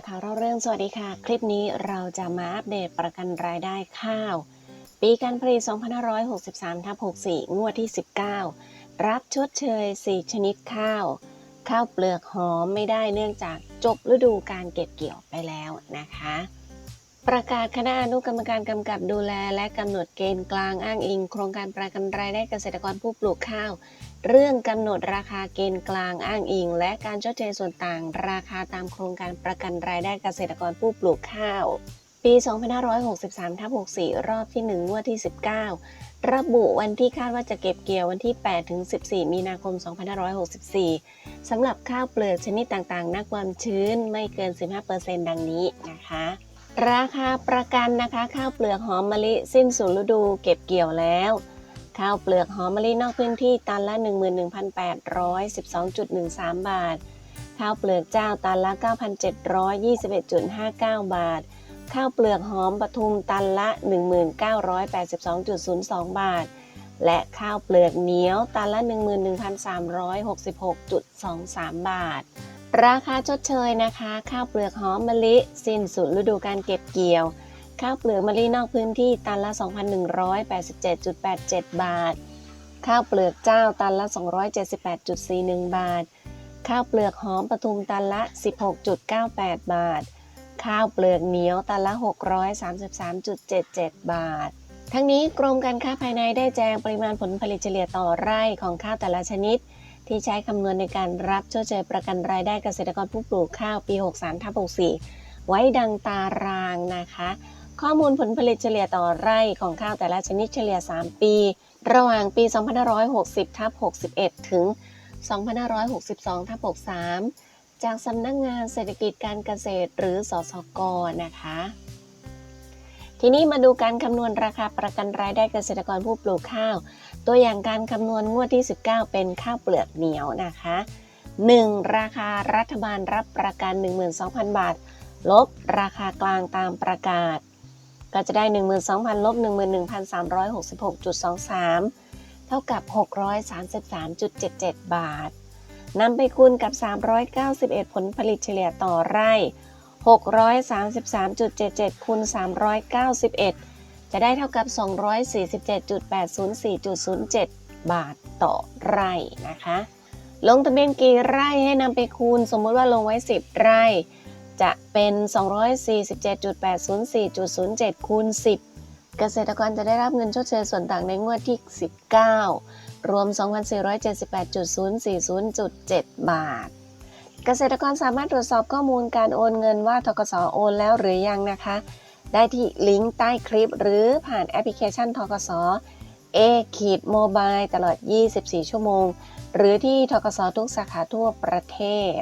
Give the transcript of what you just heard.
จข่าวเราเรื่องสวัสดีค่ะ คลิปนี้เราจะมาอัปเดตประกันรายได้ข้าว ปีการผลิต 2563ทับ64 งวดที่ 19 รับชดเชย 4 ชนิดข้าว ข้าวเปลือกหอมไม่ได้เนื่องจากจบฤดูการเก็บเกี่ยวไปแล้วนะคะ ประกาศคณะอนุกรรมการกำกับดูแล และกำหนดเกณฑ์กลางอ้างอิง โครงการประกันรายได้เกษตรกรผู้ปลูกข้าว เรื่องกำหนดราคาเกณฑ์กลางอ้างอิง และการชดเชยส่วนต่าง ราคาตามโครงการประกันรายได้เกษตรกรผู้ปลูกข้าว ปี 2563ทับ64 รอบที่ 1 งวดที่ 19 ระบุวันที่คาดว่าจะเก็บเกี่ยววันที่ 8 ถึง 14 มีนาคม 2564 สำหรับข้าวเปลือกชนิดต่างๆ นักความชื้นไม่เกิน 15%ดังนี้นะคะราคาประกันนะคะ ข้าวเปลือกหอมมะลิสิ้นสุดฤดูเก็บเกี่ยวแล้ว ข้าวเปลือกหอมมะลินอกพื้นที่ตันละ 11,812.13 บาท ข้าวเปลือกเจ้าตันละ 9,721.59 บาท ข้าวเปลือกหอมปทุมตันละ 1982.02 บาท และข้าวเปลือกเหนียวตันละ 11,366.23 บาท ราคาชดเชยนะคะ ข้าวเปลือกหอมมะลิ สิ้นสุดฤดูการเก็บเกี่ยว ข้าวเปลือกมะลินอกพื้นที่ตันละ 2,187.87 บาท ข้าวเปลือกเจ้าตันละ 278.41 บาท ข้าวเปลือกหอมปทุมตันละ 16.98 บาท ข้าวเปลือกเหนียวตันละ 633.77 บาท ทั้งนี้กรมการค้าภายในได้แจ้งปริมาณผลผลิตเฉลี่ยต่อไร่ของข้าวแต่ละชนิด ที่ใช้คำนวณในการรับชดเชยประกันรายได้เกษตรกรผู้ปลูกข้าวปี 63ทับ64ไว้ดังตารางนะคะ ข้อมูลผลผลิตเฉลี่ยต่อไร่ของข้าวแต่ละชนิดเฉลี่ย 3 ปี ระหว่างปี 2560ทับ61 ถึง 2562ทับ63 จากสำนักงงานเศรษฐกิจการเกษตรหรือสสกนะคะ ทีนี้มาดูการคำนวณราคาประกันรายได้เกษตรกรผู้ปลูกข้าว ตัวอย่างการคำนวณงวดที่ 19 เป็นข้าวเปลือกเหนียวนะคะ 1. ราคารัฐบาลรับประกัน 12,000 บาท ลบราคากลางตามประกาศ ก็จะได้ 12,000ลบ11,366.23 เท่ากับ 633.77 บาทนำไปคูณกับ 391 ผลผลิตเฉลี่ยต่อไร่ 633.77 คูณ 391 จะได้เท่ากับ 247.804.07 บาทต่อไร่นะคะ ลงทะเบียนกี่ไร่ให้นำไปคูณ สมมุติว่าลงไว้ 10 ไร่ จะเป็น 247.804.07 คูณ 10 เกษตรกรจะได้รับเงินชดเชยส่วนต่างในงวดที่ 19 รวม 2,478.040.7 บาท เกษตรกรสามารถตรวจสอบข้อมูลการโอนเงินว่าทกสโอนแล้วหรือยังนะคะ ได้ที่ลิงก์ใต้คลิป หรือผ่านแอปพลิเคชันทกส A ขีดโมบายตลอด 24 ชั่วโมง หรือที่ทกสทุกสาขาทั่วประเทศ